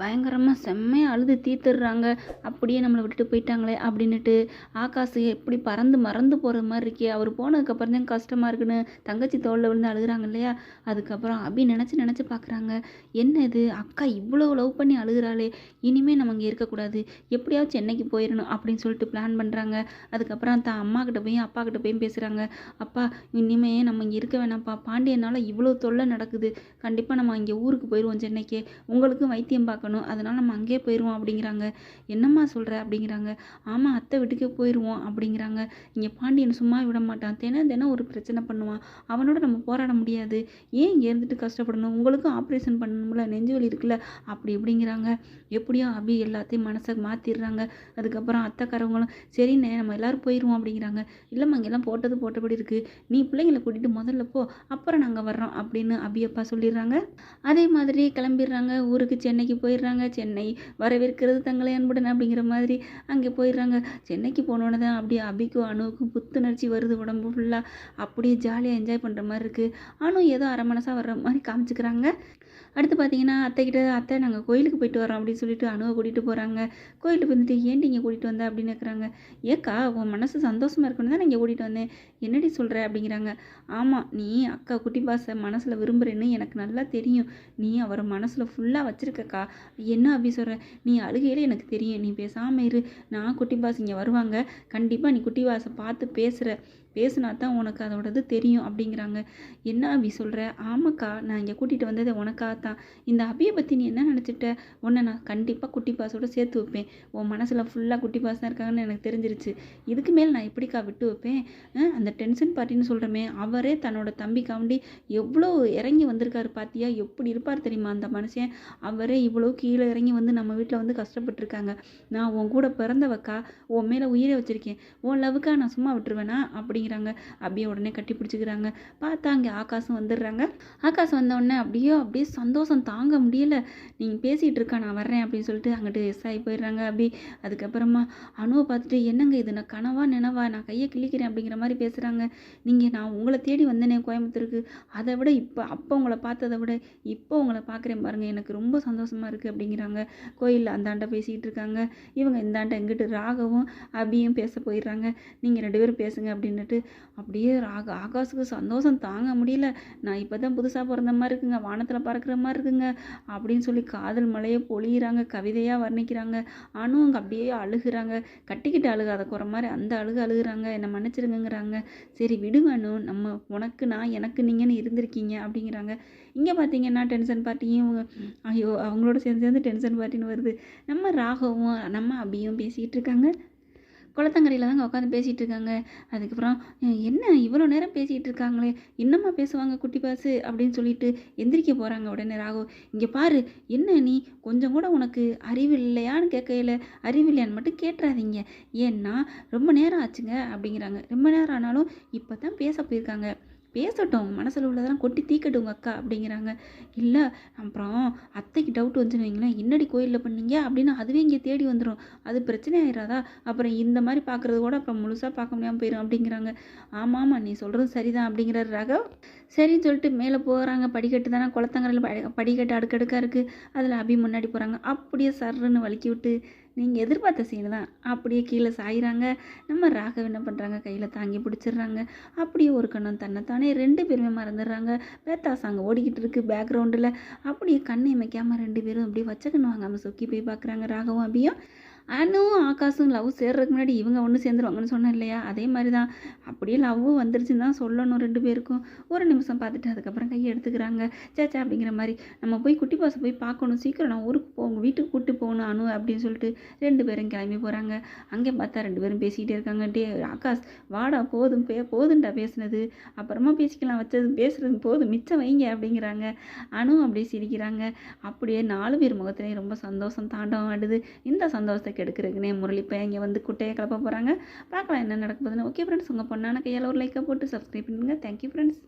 பயங்கரமாக செம்மையாக அழுது தீத்துடுறாங்க. அப்படியே நம்மளை விட்டுட்டு போயிட்டாங்களே அப்படின்னுட்டு ஆகாசு எப்படி பறந்து மறந்து போகிற மாதிரி இருக்கே. அவர் போனதுக்கப்புறம் தான் கஷ்டமாக இருக்குன்னு தங்கச்சி தோளில் விழுந்து அழுகுறாங்க இல்லையா? அதுக்கப்புறம் அப்படி நினச்சி நினச்சி பார்க்குறாங்க என்ன இது? அக்கா இவ்வளோ லவ் பண்ணி அழுகுறாளே. இனிமேல் நம்ம இங்கே இருக்கக்கூடாது எப்படியாவது சென்னைக்கு போயிடணும் அப்படின்னு சொல்லிட்டு பிளான் பண்ணுறாங்க அதுக்கப்புறம் தான் அம்மா கிட்ட போய் அப்பா கிட்ட போய் பேசுகிறாங்க அப்பா இனிமே நம்ம இங்கே இருக்க வேணாம்ப்பா. பாண்டியனால் இவ்வளோ தொல்லை நடக்குது. கண்டிப்பாக நம்ம இங்கே ஊருக்கு போயிடுவோம் சென்னைக்கு. உங்களுக்கும் வைத்தியம் பார்க்க பார்க்கணும். அதனால் நம்ம அங்கேயே போயிடுவோம் அப்படிங்கிறாங்க. என்னம்மா சொல்கிற அப்படிங்கிறாங்க. ஆமாம் அத்தை வீட்டுக்கே போயிடுவோம் அப்படிங்கிறாங்க. இங்கே பாண்டியன் சும்மா விட மாட்டான். தினம் தினம் ஒரு பிரச்சனை பண்ணுவான். அவனோட நம்ம போராட முடியாது. ஏன் இங்கே இருந்துட்டு கஷ்டப்படணும்? உங்களுக்கும் ஆப்ரேஷன் பண்ணணும்ல. நெஞ்சு வலி இருக்குல்ல. அப்படி இப்படிங்கிறாங்க. எப்படியோ அபி எல்லாத்தையும் மனசை மாற்றிடுறாங்க அதுக்கப்புறம் அத்தைக்காரவங்களும் சரிண்ணே நம்ம எல்லோரும் போயிடுவோம் அப்படிங்கிறாங்க. இல்லைம்மா இங்கெல்லாம் போட்டது போட்டபடி இருக்குது நீ பிள்ளைங்களை கூட்டிகிட்டு முதல்ல போ. அப்புறம் நாங்கள் வர்றோம் அப்படின்னு அபி அப்பா சொல்லிடுறாங்க. அதே மாதிரி கிளம்பிடுறாங்க. ஊருக்கு சென்னைக்கு போய் போயிடுறாங்க. சென்னை வரவேற்கிறது தங்களை அன்புடன் அப்படிங்கிற மாதிரி அங்கே போயிடுறாங்க. சென்னைக்கு போனோன்னே தான் அப்படியே அபிக்கும் அணுவுக்கும் புத்துணர்ச்சி வருது உடம்பு ஃபுல்லாக அப்படியே ஜாலியாக என்ஜாய் பண்ணுற மாதிரி இருக்குது அணு ஏதோ அரை மனசாக வர்ற மாதிரி காமிச்சிக்கிறாங்க. அடுத்து பார்த்தீங்கன்னா அத்தைக்கிட்ட அத்தை நாங்கள் கோயிலுக்கு போயிட்டு வரோம் அப்படின்னு சொல்லிட்டு அணுவை கூட்டிகிட்டு போகிறாங்க கோயிலுக்கு வந்துட்டு ஏன்டி இங்கே கூட்டிகிட்டு வந்த? அப்படின்னு இருக்கிறாங்க ஏக்கா உன் மனசு சந்தோஷமாக இருக்கணும் தான் இங்கே கூட்டிகிட்டு வந்தேன். என்னடி சொல்கிற அப்படிங்கிறாங்க. ஆமாம் நீ அக்கா குட்டி பாசை மனசில் விரும்புகிறேன்னு எனக்கு நல்லா தெரியும். நீ அவரை மனசில் ஃபுல்லாக வச்சுருக்கக்கா. என்ன அப்படி சொல்கிற நீ அழுகையில எனக்கு தெரியும். நீ பேசாமல் இரு. நான் குட்டி பாஸ் இங்கே வருவாங்க. கண்டிப்பாக நீ குட்டி பாஸை பார்த்து பேசுகிற பேசுனா தான் உனக்கு அதோடது தெரியும் அப்படிங்கிறாங்க. என்ன அபி சொல்கிற ஆமாக்கா நான் இங்கே கூட்டிகிட்டு வந்தது உனக்காக தான் இந்த அபியை பற்றி நீ என்ன நினச்சிட்ட? உன்னை நான் கண்டிப்பாக குட்டி பாஸோட சேர்த்து வைப்பேன். உன் மனசில் ஃபுல்லாக குட்டி பாஸ் தான் இருக்காங்கன்னு எனக்கு தெரிஞ்சிருச்சு. இதுக்கு மேல் நான் எப்படிக்கா விட்டு வைப்பேன்? அந்த டென்ஷன் பார்ட்டின்னு சொல்கிறமே அவரே தன்னோட தம்பிக்காண்டி எவ்வளோ இறங்கி வந்திருக்காரு பார்த்தியா எப்படி இருப்பார் தெரியுமா அந்த மனுஷன்? அவரே இவ்வளோ கீழே இறங்கி வந்து நம்ம வீட்டில் வந்து கஷ்டப்பட்டுருக்காங்க. நான் உன் கூட பிறந்தவக்கா உன் மேலே உயிரை வச்சுருக்கேன். உன் லவ்க்கா நான் சும்மா விட்டுருவேனா? அப்படி அப்படிங்கிறாங்க அப்படியே உடனே கட்டி பிடிச்சிக்கிறாங்க. பார்த்தா அங்கே ஆகாசம் வந்துடுறாங்க. ஆகாசம் வந்த உடனே அப்படியே அப்படியே சந்தோஷம் தாங்க முடியல. நீங்கள் பேசிகிட்டு இருக்கா நான் வர்றேன் அப்படின்னு சொல்லிட்டு அங்கிட்டு எஸ் ஆகி போயிடுறாங்க அப்படி அதுக்கப்புறமா அணுவை பார்த்துட்டு என்னங்க இது? நான் கனவா நினவா? நான் கையை கிழிக்கிறேன் அப்படிங்கிற மாதிரி பேசுகிறாங்க நீங்கள் நான் உங்களை தேடி வந்தேனே கோயம்புத்தூருக்கு. அதை விட இப்போ அப்போ உங்களை பார்த்ததை விட இப்போ உங்களை பார்க்குறேன் பாருங்கள் எனக்கு ரொம்ப சந்தோஷமாக இருக்குது அப்படிங்கிறாங்க. கோயிலில் அந்தாண்ட பேசிகிட்டு இருக்காங்க. இவங்க இந்தாண்ட எங்கிட்டு ராகவும் அபியும் பேச போயிடுறாங்க. நீங்கள் ரெண்டு பேரும் பேசுங்க அப்படின்னுட்டு அப்படியே ராக ஆகாஷுக்கு சந்தோஷம் தாங்க முடியல. நான் இப்போ தான் புதுசாக பிறந்த மாதிரி இருக்குங்க வானத்தில் பறக்கிற மாதிரி இருக்குங்க அப்படின்னு சொல்லி காதல் மலையை பொழியிறாங்க கவிதையாக வர்ணிக்கிறாங்க. ஆனும் அங்கே அப்படியே அழுகுறாங்க. கட்டிக்கிட்டு அழுகாத குற மாதிரி அந்த அழுகு அழுகுறாங்க. என்னை மன்னிச்சிருங்கிறாங்க சரி விடுவேணும் நம்ம உனக்கு நான் எனக்கு நீங்கன்னு இருந்திருக்கீங்க அப்படிங்கிறாங்க. இங்கே பார்த்தீங்கன்னா டென்ஷன் பார்ட்டியும் ஐயோ அவங்களோட சேர்ந்து சேர்ந்து டென்ஷன் பார்ட்டின்னு வருது. நம்ம ராகவும் நம்ம அபியும் பேசிகிட்டு இருக்காங்க. குளத்தங்கரையில் தாங்க உட்காந்து பேசிகிட்டு இருக்காங்க அதுக்கப்புறம் என்ன இவ்வளோ நேரம் பேசிகிட்டு இருக்காங்களே இன்னமா பேசுவாங்க குட்டி பாசு? அப்படின்னு சொல்லிட்டு எந்திரிக்க போகிறாங்க உடனே ராகு இங்கே பாரு என்ன நீ? கொஞ்சம் கூட உனக்கு அறிவு இல்லையான்னு கேட்கையில அறிவு இல்லையான்னு மட்டும் கேட்டுறாதீங்க. ஏன்னா ரொம்ப நேரம் ஆச்சுங்க அப்படிங்கிறாங்க. ரொம்ப நேரம் ஆனாலும் இப்போ தான் பேச போயிருக்காங்க. பேசட்டும். மனசில் உள்ளதெல்லாம் கொட்டி தீக்கட்டும் உங்கள் அக்கா அப்படிங்கிறாங்க. இல்லை அப்புறம் அத்தைக்கு டவுட் வந்துச்சுன்னு வைங்களேன். என்னடி கோயிலில் பண்ணீங்க? அப்படின்னு அதுவே இங்கே தேடி வந்துடும் அது பிரச்சனை ஆயிடாதா அப்புறம் இந்த மாதிரி பார்க்குறது கூட அப்புறம் முழுசாக பார்க்க முடியாமல் போயிடும் அப்படிங்கிறாங்க. ஆமாம் ஆமாம் நீ சொல்கிறது சரிதான் அப்படிங்கிற ரகம் சரின்னு சொல்லிட்டு மேலே போகிறாங்க படிக்கட்டு தானே? குளத்தங்கரையில் படி படிக்கட்டு அடுக்கடுக்காக இருக்குது அதில் அபி முன்னாடி போகிறாங்க அப்படியே சர்ன்னு வலிக்கி விட்டு நீங்கள் எதிர்பார்த்த சீனு தான். அப்படியே கீழே சாயிறாங்க. நம்ம ராகவ் என்ன பண்ணுறாங்க கையில் தாங்கி பிடிச்சிடுறாங்க. அப்படியே ஒரு கண்ணம் தன்னைத்தானே ரெண்டு பேருமே மறந்துடுறாங்க. பேத்தா சாங் ஓடிக்கிட்டு இருக்கு பேக்ரவுண்டில் அப்படியே கண்ணை இமைக்காமல் ரெண்டு பேரும் அப்படியே வச்ச கண்ணு வாங்காமல் சொக்கி போய் பார்க்குறாங்க ராகவும் அபியும். அனுவும் ஆகாசும் லவ் சேர்றதுக்கு முன்னாடி இவங்க ஒன்று சேர்ந்துருவாங்கன்னு சொன்னேன் இல்லையா? அதே மாதிரி தான் அப்படியே லவ்வும் வந்துருச்சுன்னு தான் சொல்லணும் ரெண்டு பேருக்கும். ஒரு நிமிஷம் பார்த்துட்டு அதுக்கப்புறம் கையை எடுத்துக்கிறாங்க. சேச்சா அப்படிங்கிற மாதிரி. நம்ம போய் குட்டி பாசை போய் பார்க்கணும். சீக்கிரம் நான் ஊருக்கு போங்க வீட்டுக்கு கூட்டி போகணும் அனு அப்படின்னு சொல்லிட்டு ரெண்டு பேரும் கிளம்பி போகிறாங்க அங்கே பார்த்தா ரெண்டு பேரும் பேசிக்கிட்டே இருக்காங்க. டே ஆகாஷ் வாடா போதும் பே போதும்டா பேசுனது. அப்புறமா பேசிக்கலாம் வச்சது பேசுறது போதும். மிச்சம் வைங்க அப்படிங்கிறாங்க. அனு அப்படியே சிரிக்கிறாங்க. அப்படியே நாலு பேர் முகத்துலேயும் ரொம்ப சந்தோஷம் தாண்டவம் ஆடுது. இந்த சந்தோஷத்தை கெடுக்கிறதுக்குனே முரளி. இப்போ இங்கே வந்து குட்டையை கிளப்ப போகிறாங்க பார்க்கலாம் என்ன நடக்க ஓகே ஃப்ரெண்ட்ஸ் உங்கள் பொண்ணான கையால் ஒரு லைக்கை போட்டு சப்ஸ்கிரைப் பண்ணுங்கள் தேங்க்யூ ஃப்ரெண்ட்ஸ்